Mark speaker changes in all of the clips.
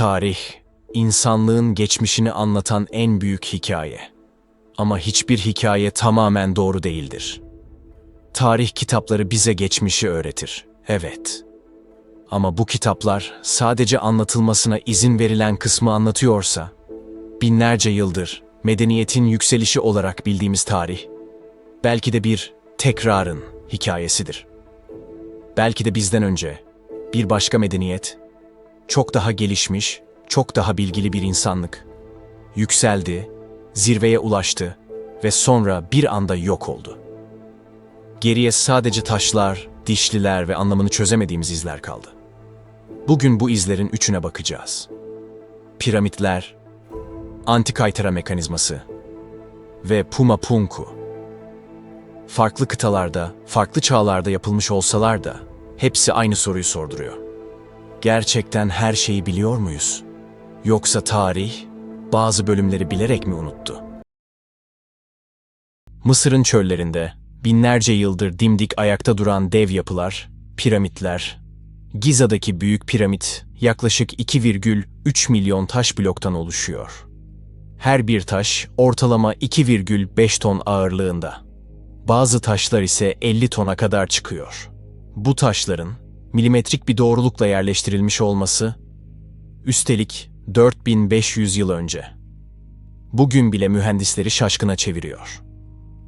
Speaker 1: Tarih, insanlığın geçmişini anlatan en büyük hikaye. Ama hiçbir hikaye tamamen doğru değildir. Tarih kitapları bize geçmişi öğretir. Evet. Ama bu kitaplar sadece anlatılmasına izin verilen kısmı anlatıyorsa, binlerce yıldır medeniyetin yükselişi olarak bildiğimiz tarih, belki de bir tekrarın hikayesidir. Belki de bizden önce bir başka medeniyet, çok daha gelişmiş, çok daha bilgili bir insanlık, yükseldi, zirveye ulaştı ve sonra bir anda yok oldu. Geriye sadece taşlar, dişliler ve anlamını çözemediğimiz izler kaldı. Bugün bu izlerin üçüne bakacağız. Piramitler, antikaytara mekanizması ve Puma Punku. Farklı kıtalarda, farklı çağlarda yapılmış olsalar da hepsi aynı soruyu sorduruyor. Gerçekten her şeyi biliyor muyuz? Yoksa tarih bazı bölümleri bilerek mi unuttu? Mısır'ın çöllerinde binlerce yıldır dimdik ayakta duran dev yapılar, piramitler, Giza'daki büyük piramit yaklaşık 2,3 milyon taş bloktan oluşuyor. Her bir taş ortalama 2,5 ton ağırlığında. Bazı taşlar ise 50 tona kadar çıkıyor. Bu taşların milimetrik bir doğrulukla yerleştirilmiş olması, üstelik 4500 yıl önce. Bugün bile mühendisleri şaşkına çeviriyor.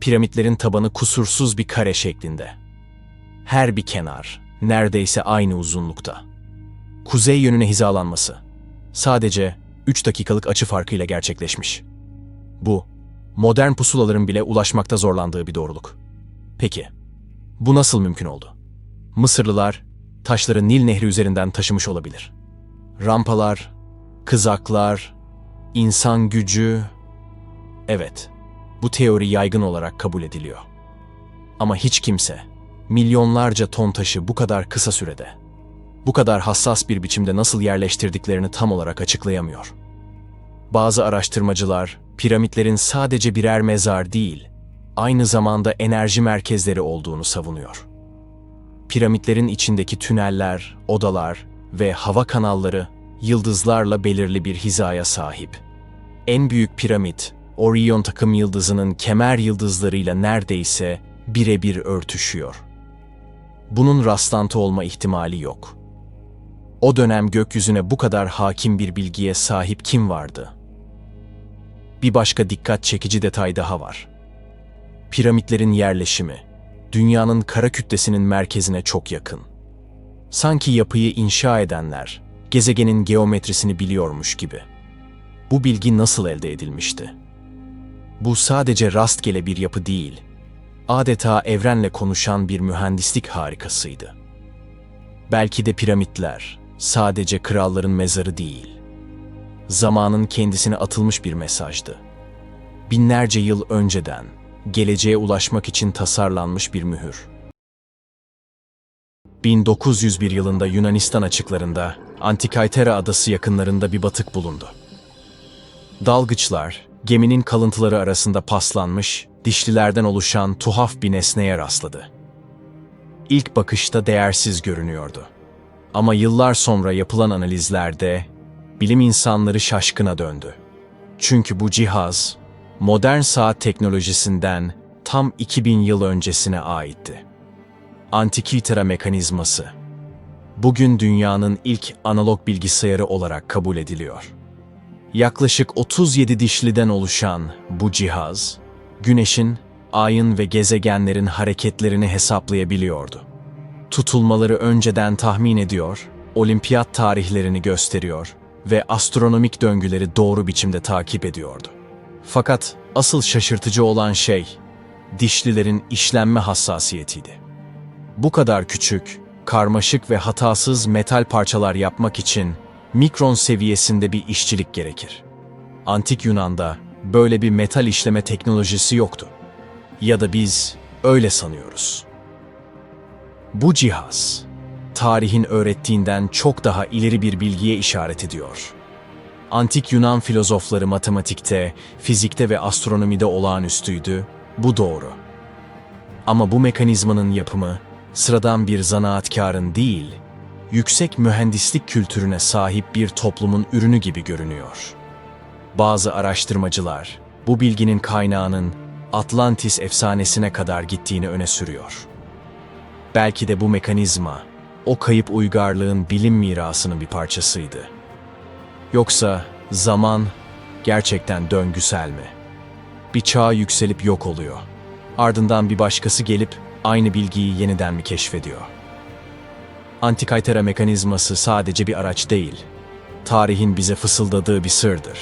Speaker 1: Piramitlerin tabanı kusursuz bir kare şeklinde. Her bir kenar neredeyse aynı uzunlukta. Kuzey yönüne hizalanması sadece 3 dakikalık açı farkıyla gerçekleşmiş. Bu, modern pusulaların bile ulaşmakta zorlandığı bir doğruluk. Peki, bu nasıl mümkün oldu? Mısırlılar taşları Nil Nehri üzerinden taşımış olabilir. Rampalar, kızaklar, insan gücü... Evet, bu teori yaygın olarak kabul ediliyor. Ama hiç kimse milyonlarca ton taşı bu kadar kısa sürede, bu kadar hassas bir biçimde nasıl yerleştirdiklerini tam olarak açıklayamıyor. Bazı araştırmacılar piramitlerin sadece birer mezar değil, aynı zamanda enerji merkezleri olduğunu savunuyor. Piramitlerin içindeki tüneller, odalar ve hava kanalları yıldızlarla belirli bir hizaya sahip. En büyük piramit, Orion takım yıldızının kemer yıldızlarıyla neredeyse birebir örtüşüyor. Bunun rastlantı olma ihtimali yok. O dönem gökyüzüne bu kadar hakim bir bilgiye sahip kim vardı? Bir başka dikkat çekici detay daha var. Piramitlerin yerleşimi, dünyanın kara kütlesinin merkezine çok yakın. Sanki yapıyı inşa edenler, gezegenin geometrisini biliyormuş gibi. Bu bilgi nasıl elde edilmişti? Bu sadece rastgele bir yapı değil, adeta evrenle konuşan bir mühendislik harikasıydı. Belki de piramitler sadece kralların mezarı değil, zamanın kendisine atılmış bir mesajdı. Binlerce yıl önceden geleceğe ulaşmak için tasarlanmış bir mühür. 1901 yılında Yunanistan açıklarında Antikaytera adası yakınlarında bir batık bulundu. Dalgıçlar geminin kalıntıları arasında paslanmış, dişlilerden oluşan tuhaf bir nesneye rastladı. İlk bakışta değersiz görünüyordu. Ama yıllar sonra yapılan analizlerde bilim insanları şaşkına döndü. Çünkü bu cihaz modern saat teknolojisinden tam 2000 yıl öncesine aitti. Antikitera mekanizması bugün dünyanın ilk analog bilgisayarı olarak kabul ediliyor. Yaklaşık 37 dişliden oluşan bu cihaz, Güneşin, ayın ve gezegenlerin hareketlerini hesaplayabiliyordu. Tutulmaları önceden tahmin ediyor, olimpiyat tarihlerini gösteriyor ve astronomik döngüleri doğru biçimde takip ediyordu. Fakat asıl şaşırtıcı olan şey, dişlilerin işlenme hassasiyetiydi. Bu kadar küçük, karmaşık ve hatasız metal parçalar yapmak için mikron seviyesinde bir işçilik gerekir. Antik Yunan'da böyle bir metal işleme teknolojisi yoktu. Ya da biz öyle sanıyoruz. Bu cihaz, tarihin öğrettiğinden çok daha ileri bir bilgiye işaret ediyor. Antik Yunan filozofları matematikte, fizikte ve astronomide olağanüstüydü, bu doğru. Ama bu mekanizmanın yapımı, sıradan bir zanaatkarın değil, yüksek mühendislik kültürüne sahip bir toplumun ürünü gibi görünüyor. Bazı araştırmacılar bu bilginin kaynağının Atlantis efsanesine kadar gittiğini öne sürüyor. Belki de bu mekanizma o kayıp uygarlığın bilim mirasının bir parçasıydı. Yoksa zaman gerçekten döngüsel mi? Bir çağ yükselip yok oluyor. Ardından bir başkası gelip aynı bilgiyi yeniden mi keşfediyor? Antikaytera mekanizması sadece bir araç değil, tarihin bize fısıldadığı bir sırdır.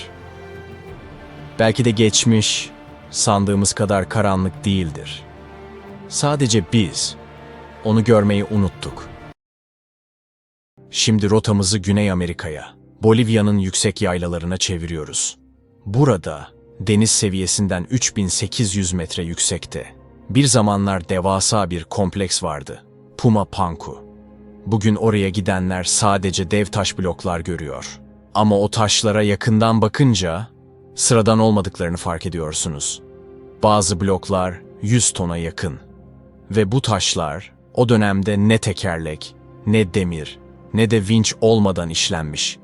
Speaker 1: Belki de geçmiş, sandığımız kadar karanlık değildir. Sadece biz, onu görmeyi unuttuk. Şimdi rotamızı Güney Amerika'ya, Bolivya'nın yüksek yaylalarına çeviriyoruz. Burada, deniz seviyesinden 3800 metre yüksekte, bir zamanlar devasa bir kompleks vardı. Puma Panku. Bugün oraya gidenler sadece dev taş bloklar görüyor. Ama o taşlara yakından bakınca sıradan olmadıklarını fark ediyorsunuz. Bazı bloklar 100 tona yakın. Ve bu taşlar o dönemde ne tekerlek, ne demir, ne de vinç olmadan işlenmiş.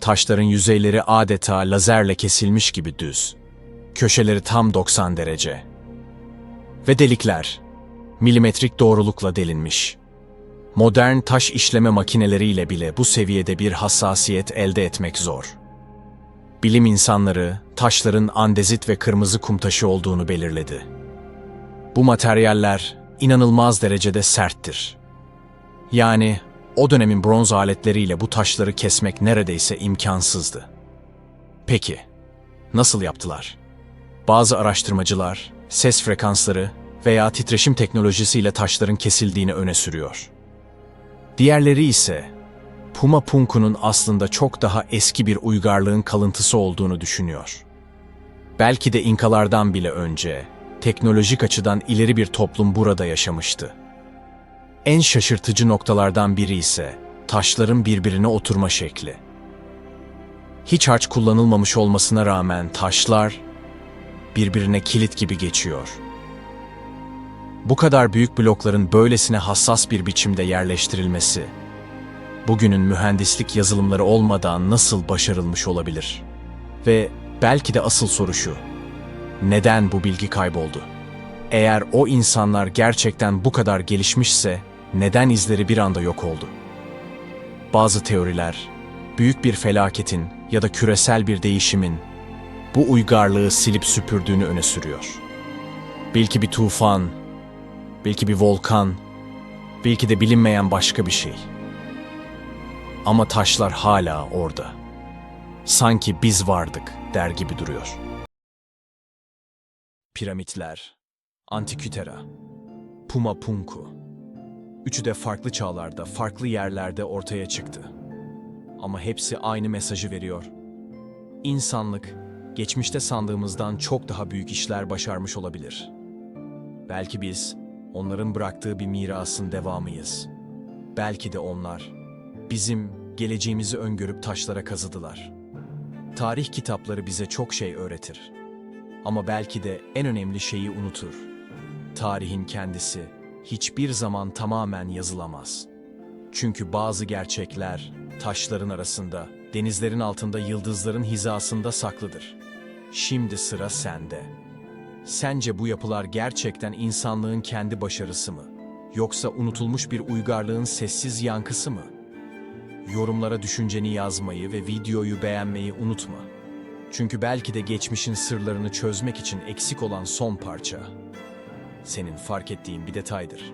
Speaker 1: Taşların yüzeyleri adeta lazerle kesilmiş gibi düz. Köşeleri tam 90 derece. Ve delikler milimetrik doğrulukla delinmiş. Modern taş işleme makineleriyle bile bu seviyede bir hassasiyet elde etmek zor. Bilim insanları taşların andezit ve kırmızı kum taşı olduğunu belirledi. Bu materyaller inanılmaz derecede serttir. Yani o dönemin bronz aletleriyle bu taşları kesmek neredeyse imkansızdı. Peki, nasıl yaptılar? Bazı araştırmacılar ses frekansları veya titreşim teknolojisiyle taşların kesildiğini öne sürüyor. Diğerleri ise Puma Punku'nun aslında çok daha eski bir uygarlığın kalıntısı olduğunu düşünüyor. Belki de İnkalardan bile önce teknolojik açıdan ileri bir toplum burada yaşamıştı. En şaşırtıcı noktalardan biri ise taşların birbirine oturma şekli. Hiç harç kullanılmamış olmasına rağmen taşlar birbirine kilit gibi geçiyor. Bu kadar büyük blokların böylesine hassas bir biçimde yerleştirilmesi, bugünün mühendislik yazılımları olmadan nasıl başarılmış olabilir? Ve belki de asıl soru şu, neden bu bilgi kayboldu? Eğer o insanlar gerçekten bu kadar gelişmişse, neden izleri bir anda yok oldu? Bazı teoriler, büyük bir felaketin ya da küresel bir değişimin bu uygarlığı silip süpürdüğünü öne sürüyor. Belki bir tufan, belki bir volkan, belki de bilinmeyen başka bir şey. Ama taşlar hala orada. Sanki biz vardık der gibi duruyor. Piramitler, Antikütera, Puma Punku. Üçü de farklı çağlarda, farklı yerlerde ortaya çıktı. Ama hepsi aynı mesajı veriyor. İnsanlık, geçmişte sandığımızdan çok daha büyük işler başarmış olabilir. Belki biz, onların bıraktığı bir mirasın devamıyız. Belki de onlar, bizim geleceğimizi öngörüp taşlara kazıdılar. Tarih kitapları bize çok şey öğretir. Ama belki de en önemli şeyi unutur. Tarihin kendisi hiçbir zaman tamamen yazılamaz. Çünkü bazı gerçekler taşların arasında, denizlerin altında yıldızların hizasında saklıdır. Şimdi sıra sende. Sence bu yapılar gerçekten insanlığın kendi başarısı mı? Yoksa unutulmuş bir uygarlığın sessiz yankısı mı? Yorumlara düşünceni yazmayı ve videoyu beğenmeyi unutma. Çünkü belki de geçmişin sırlarını çözmek için eksik olan son parça senin fark ettiğin bir detaydır.